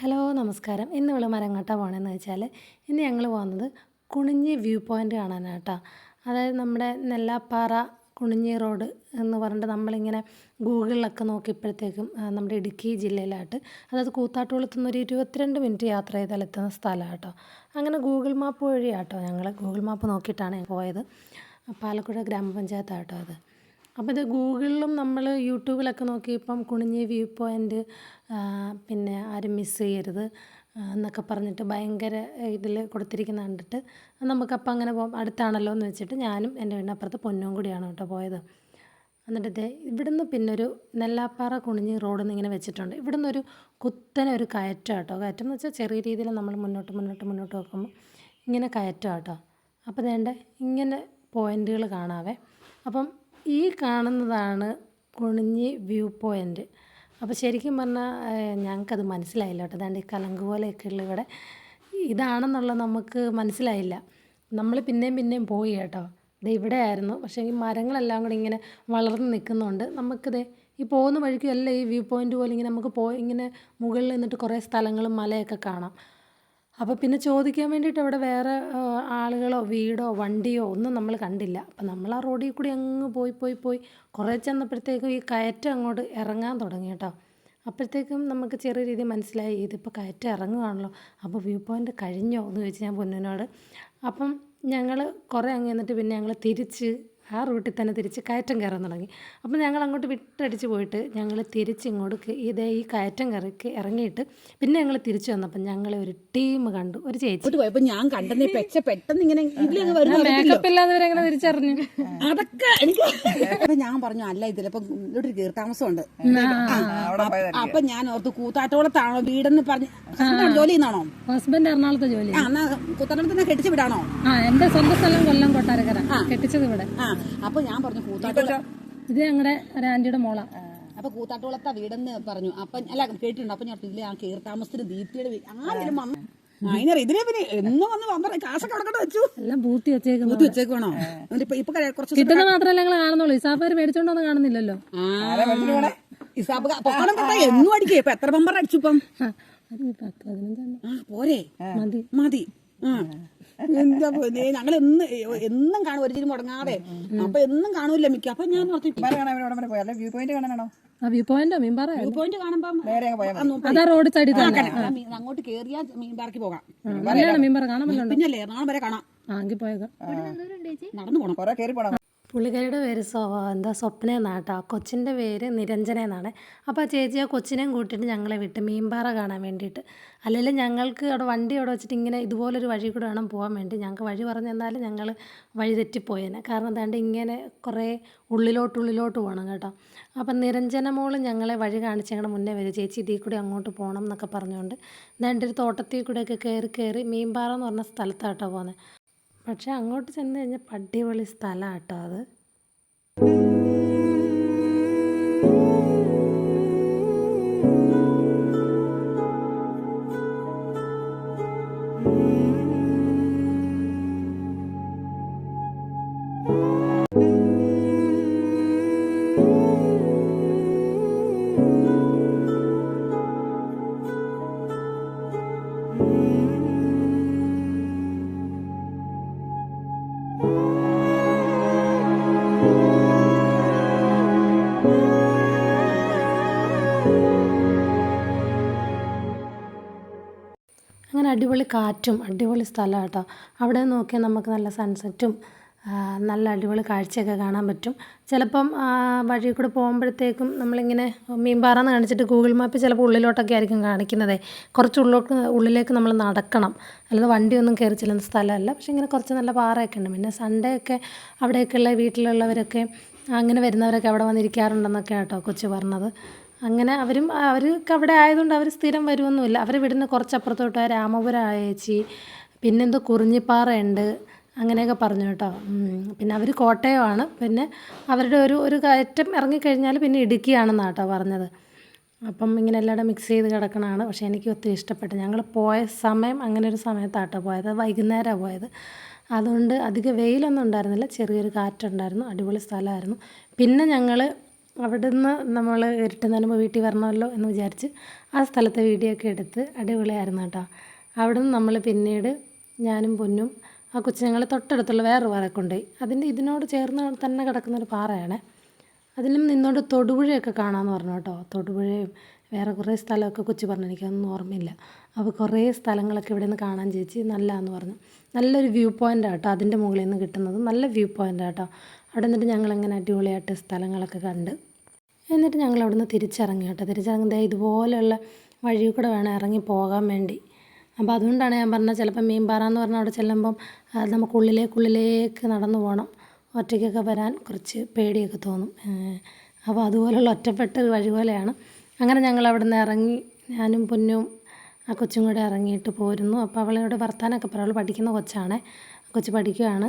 Hello നമസ്കാരം. ഇന്ന് ഇവിടെ മരങ്ങാട്ട പോകണമെന്ന് വെച്ചാൽ ഇന്ന് ഞങ്ങൾ പോകുന്നത് കുണിഞ്ഞി വ്യൂ പോയിന്റ് കാണാനാട്ടോ അതായത് നമ്മുടെ നെല്ലാപ്പാറ കുണിഞ്ഞി റോഡ് എന്ന് പറഞ്ഞിട്ട് നമ്മളിങ്ങനെ ഗൂഗിളിലൊക്കെ നോക്കിയപ്പോഴത്തേക്കും നമ്മുടെ ഇടുക്കി ജില്ലയിലായിട്ട് അതായത് കൂത്താട്ടുകുളത്ത് നിന്ന് ഒരു ഇരുപത്തിരണ്ട് മിനിറ്റ് യാത്ര ചെയ്താൽ എത്തുന്ന സ്ഥലമാണ് കേട്ടോ. അങ്ങനെ ഗൂഗിൾ മാപ്പ് വഴിയാട്ടോ ഞങ്ങൾ ഗൂഗിൾ മാപ്പ് നോക്കിയിട്ടാണ് പോയത്. പാലക്കുഴ ഗ്രാമപഞ്ചായത്താട്ടോ അത്. അപ്പോൾ ഇത് ഗൂഗിളിലും നമ്മൾ യൂട്യൂബിലൊക്കെ നോക്കി ഇപ്പം കുണിഞ്ഞി വ്യൂ പോയിന്റ് പിന്നെ ആരും മിസ് ചെയ്യരുത് എന്നൊക്കെ പറഞ്ഞിട്ട് ഭയങ്കര ഇതിൽ കൊടുത്തിരിക്കുന്ന കണ്ടിട്ട് നമുക്കപ്പം അങ്ങനെ പോകാം അടുത്താണല്ലോ എന്ന് വെച്ചിട്ട് ഞാനും എന്റെ വീടിനപ്പുറത്ത് പൊന്നും കൂടിയാണ് കേട്ടോ പോയത്. എന്നിട്ട് ഇവിടുന്ന് പിന്നെ ഒരു നെല്ലാപ്പാറ കുണിഞ്ഞ് റോഡിൽ ഇങ്ങനെ വെച്ചിട്ടുണ്ട്. ഇവിടുന്ന് ഒരു കുത്തനെ ഒരു കയറ്റം കേട്ടോ. കയറ്റം എന്ന് വെച്ചാൽ ചെറിയ രീതിയിൽ നമ്മൾ മുന്നോട്ട് മുന്നോട്ട് മുന്നോട്ട് നോക്കുമ്പോൾ ഇങ്ങനെ കയറ്റം കേട്ടോ. അപ്പോൾ വേണ്ട ഇങ്ങനെ പോയിന്റുകൾ കാണാവേ. അപ്പം ഈ കാണുന്നതാണ് കുണിഞ്ഞി വ്യൂ പോയിന്റ് അപ്പോൾ ശരിക്കും പറഞ്ഞാൽ ഞങ്ങൾക്കത് മനസ്സിലായില്ല കേട്ടോ. അതാണ്ട് ഈ കലങ്ക് പോലെയൊക്കെ ഉള്ള ഇവിടെ. ഇതാണെന്നുള്ളത് നമുക്ക് മനസ്സിലായില്ല. നമ്മൾ പിന്നെയും പിന്നെയും പോയി കേട്ടോ. ഇത് ഇവിടെ ആയിരുന്നു. പക്ഷേ ഈ മരങ്ങളെല്ലാം കൂടി ഇങ്ങനെ വളർന്ന് നിൽക്കുന്നുണ്ട്. നമുക്കിത് ഈ പോകുന്ന വഴിക്കും എല്ലാം ഈ വ്യൂ പോയിന്റ് പോലെ ഇങ്ങനെ നമുക്ക് പോയി ഇങ്ങനെ മുകളിൽ നിന്നിട്ട് കുറേ സ്ഥലങ്ങളും മലയൊക്കെ കാണാം. അപ്പോൾ പിന്നെ ചോദിക്കാൻ വേണ്ടിയിട്ട് അവിടെ വേറെ ആളുകളോ വീടോ വണ്ടിയോ ഒന്നും നമ്മൾ കണ്ടില്ല. അപ്പം നമ്മൾ ആ റോഡിൽ കൂടി അങ്ങ് പോയി പോയി പോയി കുറേ ചെന്നപ്പോഴത്തേക്കും ഈ കയറ്റം അങ്ങോട്ട് ഇറങ്ങാൻ തുടങ്ങി കേട്ടോ. അപ്പോഴത്തേക്കും നമുക്ക് ചെറിയ രീതിയിൽ മനസ്സിലായി ഇതിപ്പോൾ കയറ്റം ഇറങ്ങുകയാണല്ലോ അപ്പോൾ വ്യൂ പോയിന്റ് കഴിഞ്ഞോ എന്ന് ചോദിച്ചു ഞാൻ പൊന്നിനോട് അപ്പം ഞങ്ങൾ കുറേ അങ്ങ് എന്നിട്ട് പിന്നെ ഞങ്ങൾ തിരിച്ച് ആ റൂട്ടിൽ തന്നെ തിരിച്ച് കയറ്റം കയറാൻ തുടങ്ങി. അപ്പോൾ ഞങ്ങൾ അങ്ങോട്ട് വിട്ടടിച്ച് പോയിട്ട് ഞങ്ങൾ തിരിച്ച് ഇങ്ങോട്ട് കേ- ഇതേ ഈ കയറ്റം കയറിക്ക് ഇറങ്ങിയിട്ട് പിന്നെ ഞങ്ങൾ തിരിച്ചു വന്നപ്പോൾ ഞങ്ങളെ ഒരു ടീം കണ്ടു ഒരു ചേച്ചി. ഞാൻ കണ്ടെന്ന് പെച്ച പെട്ടെന്ന് ഇങ്ങനെ. മേക്കപ്പ് തിരിച്ചറിഞ്ഞു. അതൊക്കെ എനിക്ക് ഞാൻ പറഞ്ഞു അല്ല ഇതിലിപ്പം ഇവിടെ ഒരു കീർത്താമസമുണ്ട്. അപ്പൊ ഞാൻ ഓർത്ത് കൂത്താട്ടോളത്താണോ വീടെന്ന് പറഞ്ഞു ഹസ്ബൻഡ് ജോലി ചെയ്യുന്നാണോ ഹസ്ബൻഡ് എറണാകുളത്തെ ജോലി ആ കെട്ടിച്ചു വിടാണോ? എന്റെ സ്വന്തം സ്ഥലം കൊല്ലം കൊട്ടാരക്കര. കെട്ടിച്ചത് ഇവിടെ. ആ. അപ്പൊ ഞാൻ പറഞ്ഞു കൂത്താട്ടോളം ഇത് ഞങ്ങളുടെ ഒരു മോള. മോളാ അപ്പൊ കൂത്താട്ടോളത്ത വീടെന്ന് പറഞ്ഞു. അപ്പൊ അല്ല കേട്ടിട്ടുണ്ട്? അപ്പൊ ഞാൻ ഇതിലെ ആ കീർത്താമസത്തിന് ദീപ്തിയുടെ ആരും ആരെങ്കിലും വന്നു അതിനറിയാം ഇതിനെ പിന്നെ എന്നും വന്ന് വന്ന കാശൊക്കെ അവിടെ വെച്ചു. എല്ലാം ബൂത്തി വെച്ചേക്കും ബൂത്തി വെച്ചേക്കണോ ഇപ്പൊ ഇപ്പൊ കുറച്ച് കിട്ടുന്ന മാത്രമല്ല ഞങ്ങൾ കാണുന്നുള്ളൂ. ഇസാഫാര് മേടിച്ചോണ്ടൊന്നും കാണുന്നില്ലല്ലോ. ആ. ഇസാബ് പൊക്കണം കേട്ടോ എന്നും അടിക്കേ. ഇപ്പൊ എത്ര ബമ്പർ അടിച്ചു ഇപ്പം പോരെ. മതി. മതി. ആ. എന്താ പൊന്നേ? ഞങ്ങൾ എന്ന് എന്നും കാണും. ഒരു ചിരി മുടങ്ങാതെ. അപ്പൊ എന്നും കാണൂല മിക്ക. അപ്പൊ ഞാൻ വ്യൂ പോയിന്റ് കാണാനാണോ? ആ വ്യൂ പോയിന്റോ മീൻപാറ വ്യൂ പോയിന്റ്. അതാ റോഡ് സൈഡിൽ അങ്ങോട്ട് കേറിയാ മീൻപാറക്ക് പോകാം. നല്ലതാണ് മീൻപാറ കാണാൻ പറ്റുന്നുണ്ടോ പിന്നല്ലേ വരെ കാണാം. നടന്നു പോണം. കേറി പോണം. പുള്ളിക്കാരിയുടെ പേര് സ്വ എന്താ സ്വപ്ന എന്നാട്ടോ കൊച്ചിന്റെ പേര് നിരഞ്ജന എന്നാണ്. അപ്പോൾ ആ ചേച്ചി ആ കൊച്ചിനെയും കൂട്ടിയിട്ട് ഞങ്ങളെ വിട്ട് മീൻപാറ കാണാൻ വേണ്ടിയിട്ട്. അല്ലെങ്കിൽ ഞങ്ങൾക്ക് അവിടെ വണ്ടി അവിടെ വെച്ചിട്ട് ഇങ്ങനെ ഇതുപോലൊരു വഴി കൂടെ വേണം പോകാൻ വേണ്ടി. ഞങ്ങൾക്ക് വഴി പറഞ്ഞു തന്നാലും ഞങ്ങൾ വഴി തെറ്റിപ്പോയേനെ. കാരണം എന്താണ്ട് ഇങ്ങനെ കുറേ ഉള്ളിലോട്ട് ഉള്ളിലോട്ട് പോകണം കേട്ടോ. അപ്പം നിരഞ്ജന മോൾ ഞങ്ങളെ വഴി കാണിച്ച് ഞങ്ങളുടെ മുന്നേ വരും. ചേച്ചി ഇതിൽ കൂടി അങ്ങോട്ട് പോകണം എന്നൊക്കെ പറഞ്ഞുകൊണ്ട്. എന്താണ്ട് ഒരു തോട്ടത്തിൽ കൂടെയൊക്കെ കയറി കയറി മീൻപാറ എന്ന് പറഞ്ഞ സ്ഥലത്താട്ടോ പോകുന്നത് പക്ഷെ അങ്ങോട്ട് ചെന്ന് കഴിഞ്ഞാൽ അടിപൊളി സ്ഥലമാണ് കേട്ടോ അത്. അങ്ങനെ അടിപൊളി കാറ്റും അടിപൊളി സ്ഥലം കേട്ടോ. അവിടെ നോക്കിയാൽ നമുക്ക് നല്ല സൺസെറ്റും നല്ല അടിപൊളി കാഴ്ചയൊക്കെ കാണാൻ പറ്റും. ചിലപ്പം വഴി കൂടെ പോകുമ്പോഴത്തേക്കും നമ്മളിങ്ങനെ മീൻപാറന്ന് കാണിച്ചിട്ട് ഗൂഗിൾ മാപ്പ് ചിലപ്പോൾ ഉള്ളിലോട്ടൊക്കെ ആയിരിക്കും കാണിക്കുന്നത്. കുറച്ച് ഉള്ളിലോട്ട് ഉള്ളിലേക്ക് നമ്മൾ നടക്കണം. അല്ലാതെ വണ്ടിയൊന്നും കയറി ചെല്ലുന്ന സ്ഥലമല്ല. പക്ഷേ ഇങ്ങനെ കുറച്ച് നല്ല പാറയൊക്കെ ഉണ്ട്. പിന്നെ സൺഡേ ഒക്കെ അവിടെയൊക്കെയുള്ള വീട്ടിലുള്ളവരൊക്കെ അങ്ങനെ വരുന്നവരൊക്കെ അവിടെ വന്നിരിക്കാറുണ്ടെന്നൊക്കെ കേട്ടോ കൊച്ചു പറഞ്ഞത്. അങ്ങനെ അവരും അവർക്ക് അവിടെ ആയതുകൊണ്ട് അവർ സ്ഥിരം വരുമൊന്നുമില്ല അവർ വീടിന് കുറച്ചപ്പുറത്തോട്ട് രാമപുരം ആയേച്ചി പിന്നെന്തോ കുറിഞ്ഞിപ്പാറയുണ്ട് അങ്ങനെയൊക്കെ പറഞ്ഞു കേട്ടോ. പിന്നെ അവർ കോട്ടയമാണ്. പിന്നെ അവരുടെ ഒരു ഒരു കയറ്റം ഇറങ്ങിക്കഴിഞ്ഞാൽ പിന്നെ ഇടുക്കിയാണെന്നാണ് കേട്ടോ പറഞ്ഞത്. അപ്പം ഇങ്ങനെ എല്ലാവരും മിക്സ് ചെയ്ത് കിടക്കണതാണ്. പക്ഷേ എനിക്ക് ഒത്തിരി ഇഷ്ടപ്പെട്ടു. ഞങ്ങൾ പോയ സമയം അങ്ങനെ ഒരു സമയത്താട്ടോ പോയത്. വൈകുന്നേരമാണ് പോയത്. അതുകൊണ്ട് അധികം വെയിലൊന്നും ഉണ്ടായിരുന്നില്ല. ചെറിയൊരു കാറ്റുണ്ടായിരുന്നു. അടിപൊളി സ്ഥലമായിരുന്നു. പിന്നെ ഞങ്ങൾ അവിടുന്ന് നമ്മൾ ഇരുട്ടുന്നതിന് മുമ്പ് വീട്ടിൽ വരണമല്ലോ എന്ന് വിചാരിച്ച് ആ സ്ഥലത്തെ വീഡിയോ ഒക്കെ എടുത്ത് അടിപൊളിയായിരുന്നു കേട്ടോ. അവിടെ നിന്ന് നമ്മൾ പിന്നീട് ഞാനും പൊന്നും ആ കൊച്ചുങ്ങളെ തൊട്ടടുത്തുള്ള വേറൊരു പാറ കൊണ്ടുപോയി. അതിന്റെ ഇതിനോട് ചേർന്ന് തന്നെ കിടക്കുന്ന ഒരു പാറയാണ്. അതിലും നിന്നോട് തൊടുപുഴയൊക്കെ കാണാമെന്ന് പറഞ്ഞു കേട്ടോ. തൊടുപുഴയും വേറെ കുറേ സ്ഥലമൊക്കെ കൊച്ചു പറഞ്ഞു. എനിക്കൊന്നും ഓർമ്മയില്ല. അപ്പോൾ കുറേ സ്ഥലങ്ങളൊക്കെ ഇവിടെ നിന്ന് കാണാൻ ചേച്ചി നല്ലതാന്ന് പറഞ്ഞു. നല്ലൊരു വ്യൂ പോയിന്റ് ആട്ടോ അതിന്റെ മുകളിൽ നിന്ന് കിട്ടുന്നത്. നല്ല വ്യൂ പോയിന്റ് ആട്ടോ അവിടെ നിന്നിട്ട് ഞങ്ങളിങ്ങനെ അടിപൊളിയായിട്ട് സ്ഥലങ്ങളൊക്കെ കണ്ട്. എന്നിട്ട് ഞങ്ങൾ അവിടെ നിന്ന് തിരിച്ചിറങ്ങി കേട്ടോ. തിരിച്ചിറങ്ങുന്നത് ഇതുപോലെയുള്ള വഴി കൂടെ വേണം ഇറങ്ങി പോകാൻ വേണ്ടി. അപ്പോൾ അതുകൊണ്ടാണ് ഞാൻ പറഞ്ഞത് ചിലപ്പോൾ മീൻപാറ എന്ന് പറഞ്ഞാൽ അവിടെ ചെല്ലുമ്പം നമുക്കുള്ളിലേക്കുള്ളിലേക്ക് നടന്നു പോകണം. ഒറ്റയ്ക്കൊക്കെ വരാൻ കുറച്ച് പേടിയൊക്കെ തോന്നും. അപ്പോൾ അതുപോലുള്ള ഒറ്റപ്പെട്ട വഴി പോലെയാണ്. അങ്ങനെ ഞങ്ങൾ അവിടെ നിന്ന് ഇറങ്ങി. ഞാനും പൊന്നും ആ കൊച്ചും കൂടെ ഇറങ്ങിയിട്ട് പോരുന്നു. അപ്പോൾ അവളോട് വർത്താനമൊക്കെ പറയും. അവൾ പഠിക്കുന്ന കൊച്ചാണ്. കൊച്ച് പഠിക്കുകയാണ്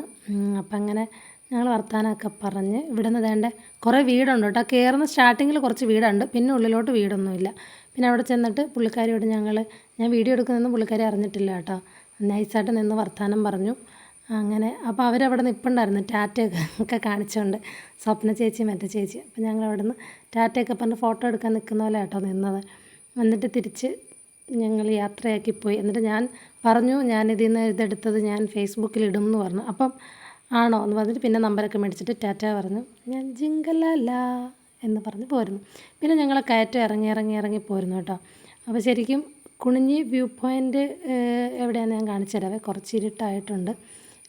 അപ്പം അങ്ങനെ ഞങ്ങൾ വർത്താനമൊക്കെ പറഞ്ഞ് ഇവിടെ നിന്ന് വേണ്ട കുറേ വീടുണ്ട് കേട്ടോ. കയറുന്ന സ്റ്റാർട്ടിങ്ങിൽ കുറച്ച് വീടുണ്ട് പിന്നെ ഉള്ളിലോട്ട് വീടൊന്നുമില്ല. പിന്നെ അവിടെ ചെന്നിട്ട് പുള്ളിക്കാരിയോട് ഞങ്ങൾ ഞാൻ വീഡിയോ എടുക്കുന്നതെന്ന് പുള്ളിക്കാരി അറിഞ്ഞിട്ടില്ല കേട്ടോ. നൈസായിട്ട് നിന്ന് വർത്താനം പറഞ്ഞു. അങ്ങനെ അപ്പോൾ അവരവിടെ നിൽപ്പുണ്ടായിരുന്നു ടാറ്റയൊക്കെ ഒക്കെ കാണിച്ചുകൊണ്ട് സ്വപ്ന ചേച്ചി മറ്റേ ചേച്ചി. അപ്പോൾ ഞങ്ങൾ അവിടെ നിന്ന് ടാറ്റയൊക്കെ പറഞ്ഞ് ഫോട്ടോ എടുക്കാൻ നിൽക്കുന്ന പോലെ കേട്ടോ നിന്നത്. എന്നിട്ട് തിരിച്ച് ഞങ്ങൾ യാത്രയാക്കി പോയി എന്നിട്ട് ഞാൻ പറഞ്ഞു ഞാനിതിൽ നിന്ന് ഇതെടുത്തത് ഞാൻ ഫേസ്ബുക്കിൽ ഇടും എന്ന് പറഞ്ഞു. അപ്പം ആണോ എന്ന് പറഞ്ഞിട്ട് പിന്നെ നമ്പറൊക്കെ മേടിച്ചിട്ട് ടാറ്റ പറഞ്ഞു. ഞാൻ ജിങ്കലല്ല എന്ന് പറഞ്ഞ് പോരുന്നു. പിന്നെ ഞങ്ങൾ കയറ്റം ഇറങ്ങി ഇറങ്ങി ഇറങ്ങി പോരുന്നു കേട്ടോ. അപ്പോൾ ശരിക്കും കുണിഞ്ഞി വ്യൂ പോയിന്റ് എവിടെയാണെന്ന് ഞാൻ കാണിച്ചു തരാവേ കുറച്ച് ഇരുട്ടായിട്ടുണ്ട്.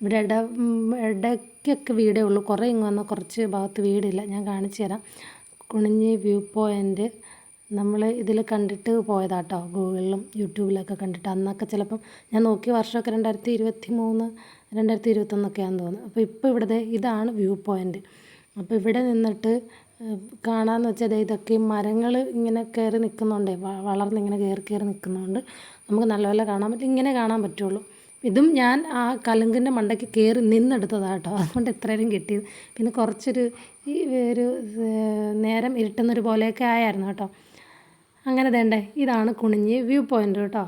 ഇവിടെ ഇട ഇടയ്ക്കൊക്കെ വീടേ ഉള്ളൂ. കുറേ ഇങ്ങ് വന്നാൽ കുറച്ച് ഭാഗത്ത് വീടില്ല. ഞാൻ കാണിച്ചു തരാം. കുണിഞ്ഞി വ്യൂ പോയിന്റ് നമ്മൾ ഇതിൽ കണ്ടിട്ട് പോയതാട്ടോ ഗൂഗിളിലും യൂട്യൂബിലൊക്കെ കണ്ടിട്ട്. അന്നൊക്കെ ചിലപ്പം ഞാൻ നോക്കിയ വർഷമൊക്കെ രണ്ടായിരത്തി ഇരുപത്തി മൂന്ന് രണ്ടായിരത്തി ഇരുപത്തൊന്നൊക്കെയാണെന്ന് തോന്നുന്നു. അപ്പോൾ ഇപ്പോൾ ഇവിടുത്തെ ഇതാണ് വ്യൂ പോയിന്റ് അപ്പോൾ ഇവിടെ നിന്നിട്ട് കാണാമെന്ന് വെച്ചാൽ ഇതൊക്കെ മരങ്ങൾ ഇങ്ങനെ കയറി നിൽക്കുന്നുണ്ടേ വളർന്ന് ഇങ്ങനെ കയറി കയറി നിൽക്കുന്നതുകൊണ്ട് നമുക്ക് നല്ലപോലെ കാണാൻ പറ്റും ഇങ്ങനെ കാണാൻ പറ്റുള്ളൂ. ഇതും ഞാൻ ആ കലുങ്കിന്റെ മണ്ടയ്ക്ക് കയറി നിന്നെടുത്തതാട്ടോ. അതുകൊണ്ട് എത്രയും കിട്ടിയത്. പിന്നെ കുറച്ചൊരു ഈ ഒരു നേരം ഇരുട്ടുന്നൊരു പോലെയൊക്കെ ആയായിരുന്നു കേട്ടോ. അങ്ങനെ വേണ്ടേ ഇതാണ് കുണിഞ്ഞ് വ്യൂ പോയിന്റ് കേട്ടോ.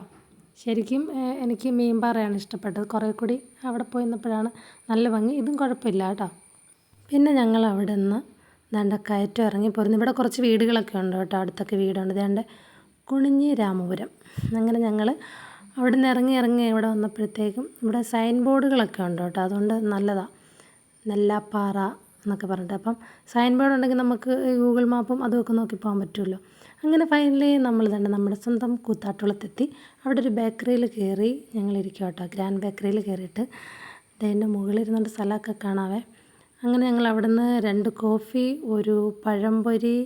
ശരിക്കും എനിക്ക് എനിക്ക് മീൻപാറയാണ് ഇഷ്ടപ്പെട്ടത്. കുറേ കൂടി അവിടെ പോയി നിന്നപ്പോഴാണ് നല്ല ഭംഗി. ഇതും കുഴപ്പമില്ല കേട്ടോ. പിന്നെ ഞങ്ങൾ അവിടെ നിന്ന് ദണ്ട കയറ്റം ഇറങ്ങി പോരുന്നു. ഇവിടെ കുറച്ച് വീടുകളൊക്കെ ഉണ്ട് കേട്ടോ. അടുത്തൊക്കെ വീടുണ്ട്. ദണ്ട് കുണിഞ്ഞി രാമപുരം. അങ്ങനെ ഞങ്ങൾ അവിടെ നിന്ന് ഇറങ്ങി ഇറങ്ങി ഇവിടെ വന്നപ്പോഴത്തേക്കും ഇവിടെ സൈൻ ബോർഡുകളൊക്കെ ഉണ്ട് കേട്ടോ. അതുകൊണ്ട് നല്ലതാണ് നെല്ലാപ്പാറ എന്നൊക്കെ പറഞ്ഞിട്ട്. അപ്പം സൈൻ ബോർഡ് ഉണ്ടെങ്കിൽ നമുക്ക് ഗൂഗിൾ മാപ്പും അതുമൊക്കെ നോക്കി പോകാൻ പറ്റുമല്ലോ. അങ്ങനെ ഫൈനലി നമ്മൾ തന്നെ നമ്മുടെ സ്വന്തം കൂത്താട്ടുളത്തെത്തി അവിടെ ഒരു ബേക്കറിയിൽ കയറി ഞങ്ങൾ ഇരിക്കും കേട്ടോ ഗ്രാൻഡ് ബേക്കറിയിൽ കയറിയിട്ട് അതിന്റെ മുകളിൽ ഇരുന്നുകൊണ്ട് സ്ഥലമൊക്കെ കാണാവേ. അങ്ങനെ ഞങ്ങൾ അവിടുന്ന് രണ്ട് കോഫി ഒരു പഴംപൊരി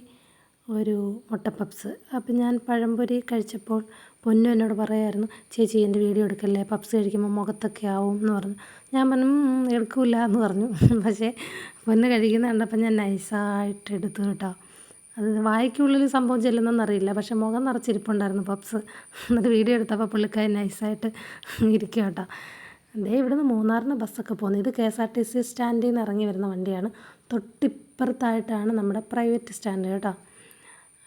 ഒരു മുട്ടപ്പപ്സ്. അപ്പം ഞാൻ പഴംപൊരി കഴിച്ചപ്പോൾ പൊന്നു എന്നോട് പറയായിരുന്നു ചേച്ചി എന്റെ വീഡിയോ എടുക്കല്ലേ? പപ്സ് കഴിക്കുമ്പോൾ മുഖത്തൊക്കെ ആവും എന്ന് പറഞ്ഞു. ഞാൻ പറഞ്ഞു എടുക്കില്ല എന്ന് പറഞ്ഞു. പക്ഷേ പൊന്ന് കഴിക്കുന്ന കണ്ടപ്പോൾ ഞാൻ നൈസായിട്ട് എടുത്തു കേട്ടോ. അത് വായിക്കുള്ളിൽ സംഭവം ചെല്ലുന്നതെന്നറിയില്ല. പക്ഷെ മുഖം നിറച്ചിരിപ്പുണ്ടായിരുന്നു പപ്സ് എന്നിട്ട് വീഡിയോ എടുത്തപ്പോൾ പുള്ളിക്കാരി നൈസായിട്ട് ഇരിക്കുക കേട്ടോ. ദേ ഇവിടുന്ന് മൂന്നാറിന് ബസ്സൊക്കെ പോകുന്നത്. ഇത് K S R T C സ്റ്റാൻഡിൽ നിന്ന് ഇറങ്ങി വരുന്ന വണ്ടിയാണ്. തൊട്ടിപ്പുറത്തായിട്ടാണ് നമ്മുടെ പ്രൈവറ്റ് സ്റ്റാൻഡ് കേട്ടോ.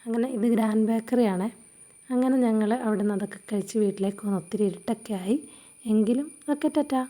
അങ്ങനെ ഇത് ഗ്രാൻഡ് ബേക്കറിയാണേ. അങ്ങനെ ഞങ്ങൾ അവിടുന്ന് അതൊക്കെ കഴിച്ച് വീട്ടിലേക്ക് വന്ന് ഒത്തിരി ഇരുട്ടൊക്കെ ആയി എങ്കിലും ഒക്കെ ടാറ്റാ.